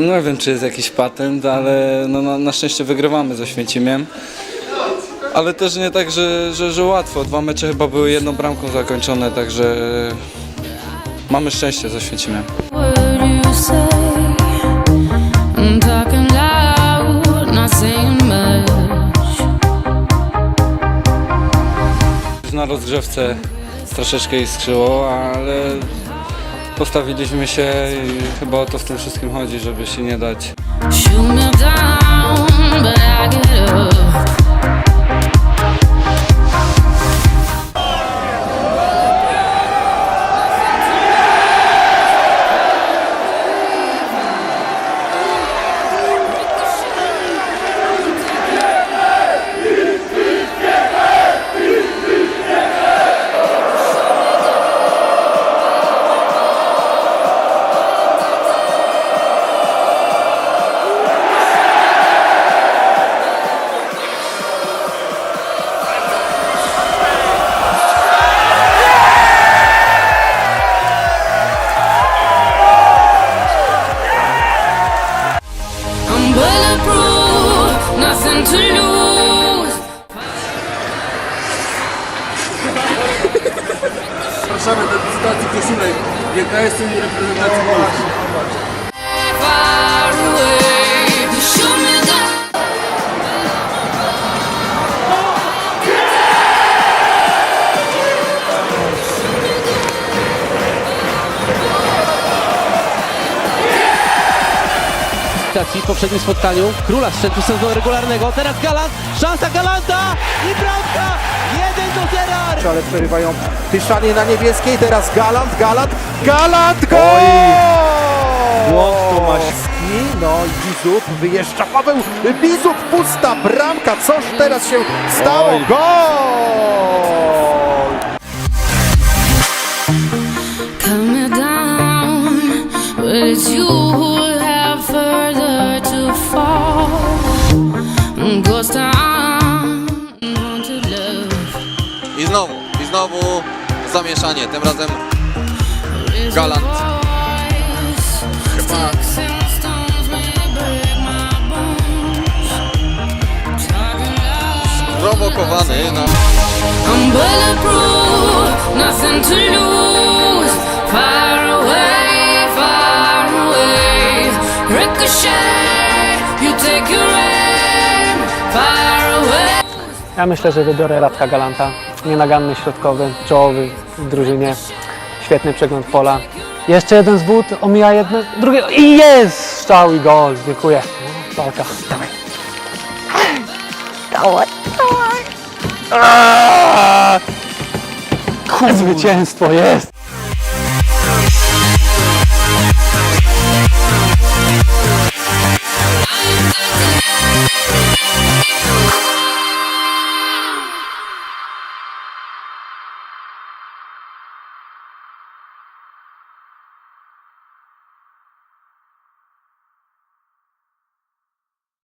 Nie wiem, czy jest jakiś patent, ale no, na, na szczęście wygrywamy ze Święcimiem. Ale też nie tak, że, że, że łatwo. Dwa mecze chyba były jedną bramką zakończone, także mamy szczęście ze Święcimiem. Na rozgrzewce troszeczkę iskrzyło, ale postawiliśmy się i chyba o to w tym wszystkim chodzi, żeby się nie dać. Nothing to lose. Zapraszamy do licytacji koszulek GKS-u i reprezentacji Polski. W poprzednim spotkaniu. Króla strzępu sezonu regularnego. Teraz Galant, szansa Galanta i bramka 1 do 0. ale przerywają Tyszanie na niebieskiej, teraz Galant, Galant, Galant, gol! Błąd Tomaś. No i Bizut, wyjeżdża Paweł Bizut, pusta bramka, coż teraz się stało? Gol! Zamieszanie, tym razem Galant. your voice. Sticks and stones may break my bones. Talking loud. prowokowany na I'm bulletproof, nothing to lose. Far away, far away. Ricochet, you take your aim. Far away. Ja myślę, że wybiorę Radka Galanta. Nienaganny środkowy, czołowy w drużynie. Świetny przegląd pola. Jeszcze jeden zwód, omija jedno, drugiego i jest! Strzał i gol. Dziękuję. Walka. Dawaj. Dawaj, dawaj. Zwycięstwo jest!